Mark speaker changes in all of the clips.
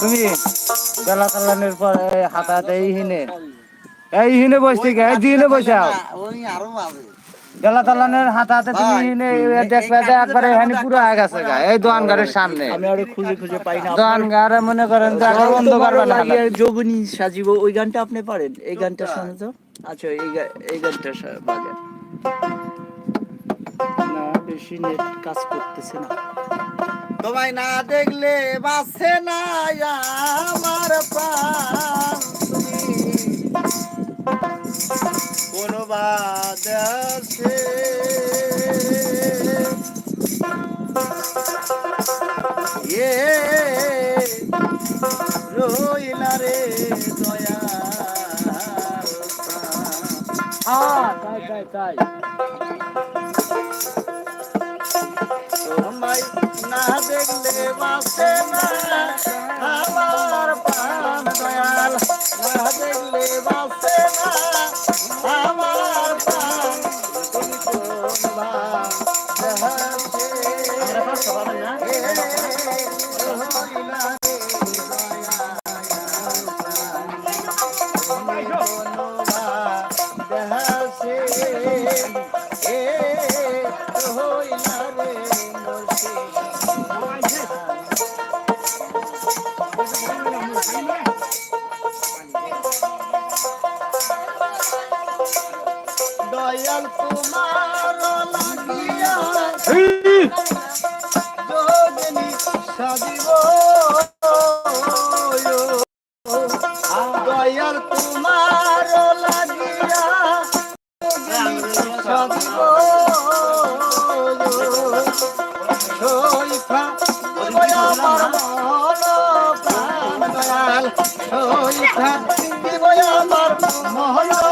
Speaker 1: তুমি বেলা চালানোর পর হাতাতে এই হিনে। এই হিনে বসতে গে দিনে বসাও বেলা চালানোর হাতাতে তুমি দেখবে যে একবারে এখানে পুরো হয়ে গেছে এই দোয়ান ঘরের সামনে।
Speaker 2: আমি আরও খুঁজে খুঁজে পাই না
Speaker 1: দোয়ান ঘরে মনে করেন যে অন্ধকার বেলা
Speaker 2: লাগিয়ে যোগিনী সাজিব ওই গানটা আপনি পারেন? এই গানটা শোনো তো। আচ্ছা এই এই গানটা বাজান না বেশি নেট কাজ করতেছে না।
Speaker 3: তোমায় না দেখলে বাসে না আমার প্রাণ। বাদে এ রইলা রে দয়া।
Speaker 2: তাই তাই তাই।
Speaker 3: না দেখলে বাসে না। দয়াল তোমার লাগিয়া যোগিনী সাজিব। দয়াল তোমার লাগিয়া সাজিব। সইফা আমার মন প্রাণ দয়াল। সইফা আমার মন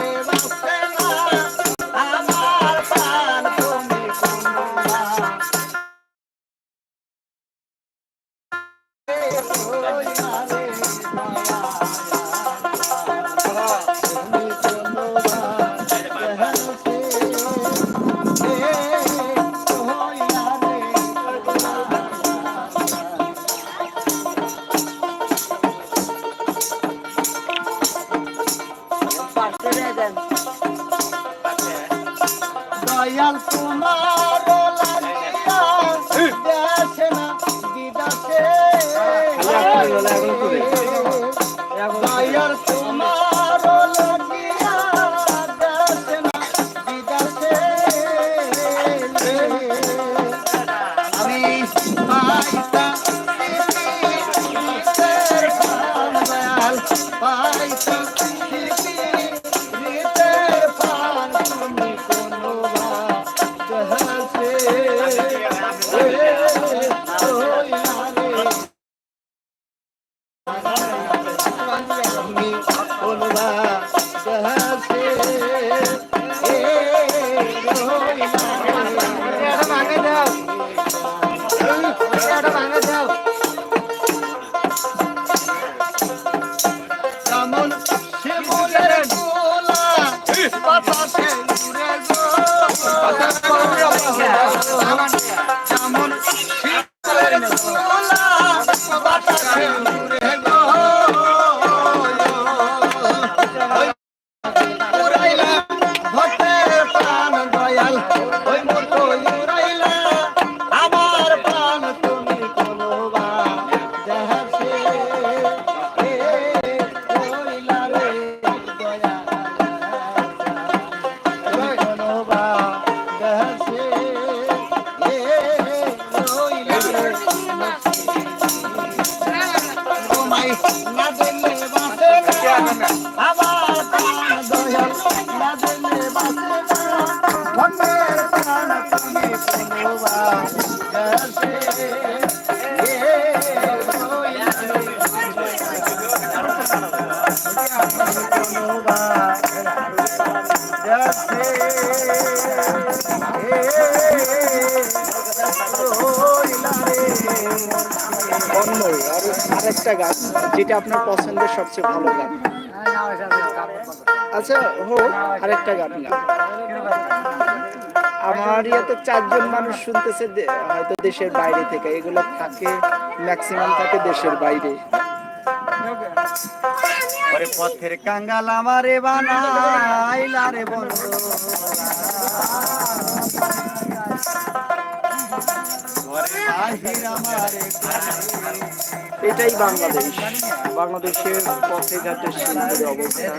Speaker 3: তোমার Madonna. আরেকটা গান যেটা আপনার পছন্দের সবচেয়ে ভালো গান আচ্ছা হোক, আরেকটা গান গান আমার ইয়েতে চারজন মানুষ শুনতেছে হয়তো দেশের বাইরে থেকে, এগুলো থাকে ম্যাক্সিমাম থাকে দেশের বাইরে।
Speaker 1: ওরে পথের কাঙ্গাল আমারে বানাইলা রে বন্ধু
Speaker 3: এটাই বাংলাদেশ। বাংলাদেশের পথে ঘাটে সুন্দর অবস্থা